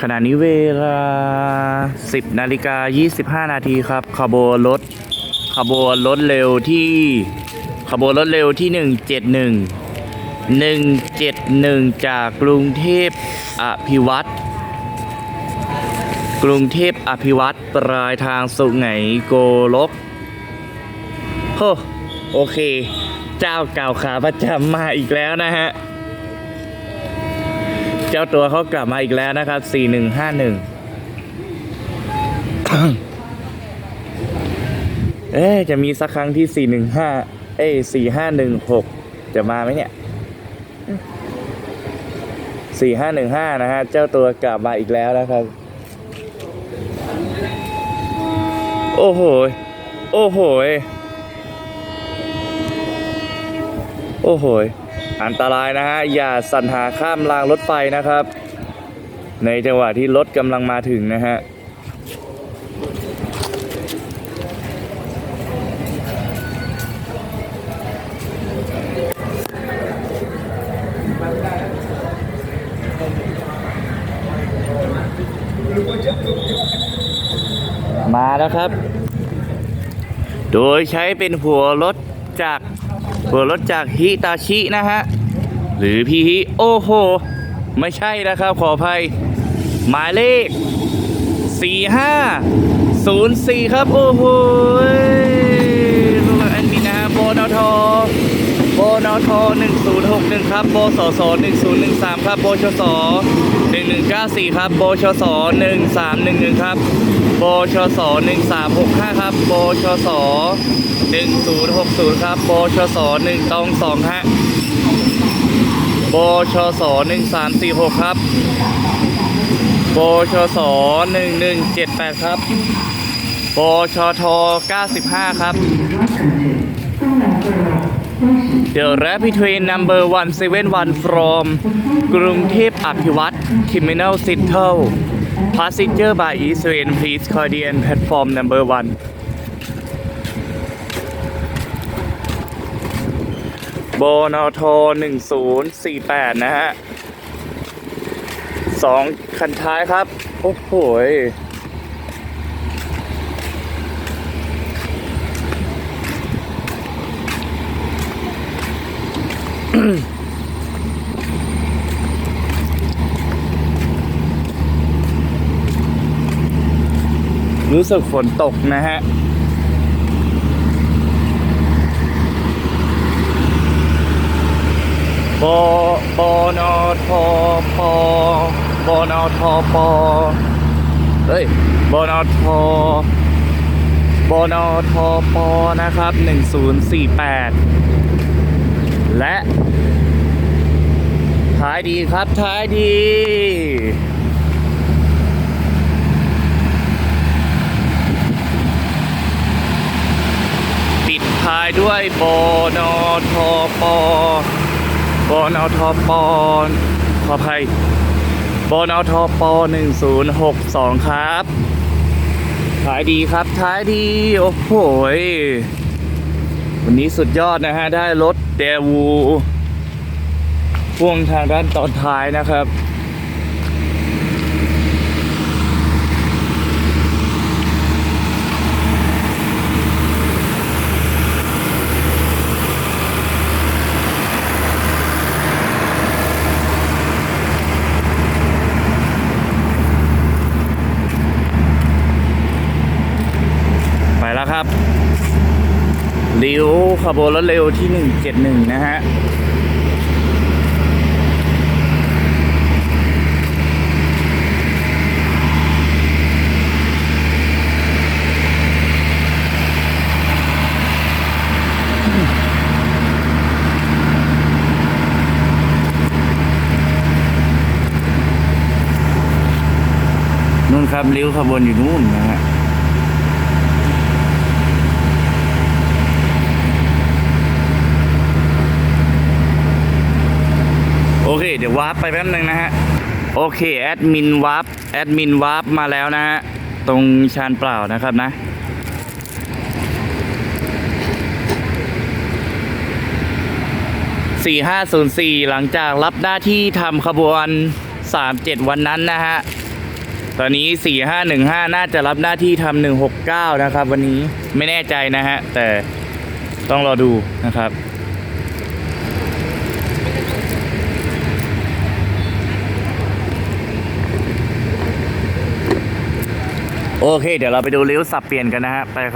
ขณะนี้เวลา 10นาฬิกา25 นาทีครับ ขบวนรถ ขบวนรถเร็วที่ ขบวนรถเร็วที่ 171 171 จากกรุงเทพอภิวัตรกรุงเทพอภิวัตรปลายทางสุไหงโกลกโอเค เจ้าเก่าขาประจำมาอีกแล้วนะฮะ จ้าตัวเขากลับมาอีกแล้วนะครับ 4151 เอ๊ะจะมีสักครั้งที่ 415 เอ้ย4516 จะมาไหมเนี่ย 4515 นะฮะ เจ้าตัวกลับมาอีกแล้วนะครับ โอ้โหยโอ้โหยโอ้โหย อันตรายนะฮะ อย่าสัญหาข้ามรางรถไฟนะครับ ในจังหวะที่รถกำลังมาถึงนะฮะมาแล้วครับ โดยใช้เป็นหัวรถจาก หัวรถจากฮิตาชินะฮะ หรือพี่ฮิ โอ้โห ไม่ใช่นะครับ ขออภัย หมายเลข 4504 ครับ โอ้โหรถอันนี้นะโบนอทโบนอท1061 ครับ โบสส1013 ครับ โบชส1194 ครับ โบชส1311 ครับ บชส1365 ครับโบชส1060 ครับโบชส1ตอง2ฮะโบชส1346 ครับโบชส1178 ครับโบชท95 ครับ The Rapid Train Number 171 from กรุงเทพอภิวัตร Terminal Central Passenger by East Train Please Cordian Platform Number 1โบนอท1048นย์สี่แปดนะฮะสองคันท้ายครับ โอ้โหย รู้สึกฝนตกนะฮะบอบนอทอปอบนอทอปอเฮ้ยบนอทอบนอทอปอนะครับ 1048 และท้ายดีครับท้ายดี ปิดท้ายด้วยบนทปบนทปขออภัยบนทป1062 ครับท้ายดีครับท้ายดีโอ้โหวันนี้สุดยอดนะฮะ ได้รถเดวูพ่วงทางด้านตอนท้ายนะครับ ครับเลี้วขบวนรถเร็วที่171นะฮะนู่นครับเลี้วขบวนอยู่นู่นนะฮะ โอเค เดี๋ยววาร์ปไปแป๊บนึงนะฮะ โอเค แอดมินวาร์ปแอดมินวาร์ปมาแล้วนะฮะ ตรงชานเปล่านะครับนะ 4504 หลังจากรับหน้าที่ทำขบวน 37 วันนั้นนะฮะ ตอนนี้ 4515 น่าจะรับหน้าที่ทำ169 นะครับ วันนี้ไม่แน่ใจนะฮะ แต่ต้องรอดูนะครับ โอเค เดี๋ยวเราไปดูริ้วสับเปลี่ยนกันนะฮะไปครับ